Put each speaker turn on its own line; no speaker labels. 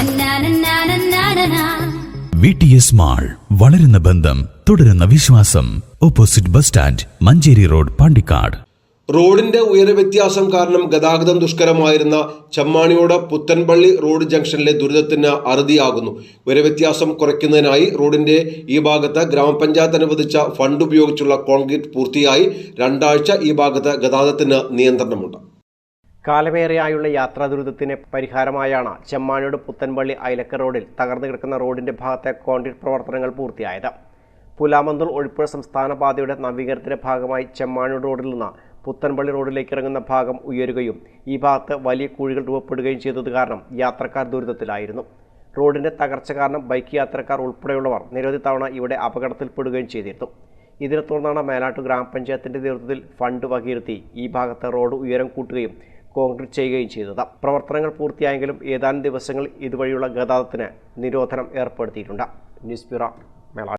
നന്നാനന്നാനന്നാനനാ.
V T S mall വളരുന്ന ബന്ധം തുടരുന്ന വിശ്വാസം. Opposite bus stand Manjeri road Pandikkad.
റോഡിന്റെ ഉയരവ്യത്യാസം കാരണം ഗതാഗതം ദുഷ്കരമായിരുന്ന ചമ്മാണിയോട് പുത്തൻപള്ളി റോഡ് ജംഗ്ഷനിലെ ദുരിതത്തിന് അറുതിയാകുന്നു. ഉയരവ്യത്യാസം കുറയ്ക്കുന്നതിനായി റോഡിന്റെ ഈ ഭാഗത്ത് ഗ്രാമപഞ്ചായത്ത് അനുവദിച്ച ഫണ്ട് ഉപയോഗിച്ചുള്ള കോൺക്രീറ്റ് പൂർത്തിയായി. രണ്ടാഴ്ച ഈ ഭാഗത്ത് ഗതാഗതത്തിന് നിയന്ത്രണമുണ്ട്.
കാലമേറെയായുള്ള യാത്രാ ദുരിതത്തിന് പരിഹാരമായാണ് ചെമ്മാനോട് പുത്തൻപള്ളി ഐലക്ക റോഡിൽ തകർന്നു കിടക്കുന്ന റോഡിന്റെ ഭാഗത്തെ കോൺക്രീറ്റ് പ്രവർത്തനങ്ങൾ പൂർത്തിയായത്. പുലാമന്തൂർ ഒഴിപ്പുഴ സംസ്ഥാന പാതയുടെ നവീകരണത്തിന്റെ ഭാഗമായി ചെമ്മാനോട് റോഡിൽ നിന്ന് പുത്തൻപള്ളി റോഡിലേക്ക് ഇറങ്ങുന്ന ഭാഗം ഉയരുകയും ഈ ഭാഗത്ത് വലിയ കുഴികൾ രൂപപ്പെടുകയും ചെയ്തത് കാരണം യാത്രക്കാർ ദുരിതത്തിലായിരുന്നു. റോഡിന്റെ തകർച്ച കാരണം ബൈക്ക് യാത്രക്കാർ ഉൾപ്പെടെയുള്ളവർ നിരവധി തവണ ഇവിടെ അപകടത്തിൽപ്പെടുകയും ചെയ്തിരുന്നു. ഇതിനെ തുടർന്നാണ് മേലാട്ടു ഗ്രാമപഞ്ചായത്തിന്റെ നേതൃത്വത്തിൽ ഫണ്ട് വകയിരുത്തി ഈ ഭാഗത്തെ റോഡ് ഉയരം കൂട്ടുകയും കോൺക്രീറ്റ് ചെയ്യുകയും ചെയ്തത്. പ്രവർത്തനങ്ങൾ പൂർത്തിയായെങ്കിലും ഏതാനും ദിവസങ്ങൾ ഇതുവഴിയുള്ള ഗതാഗതത്തിന് നിരോധനം ഏർപ്പെടുത്തിയിട്ടുണ്ട്. News bureau Melattur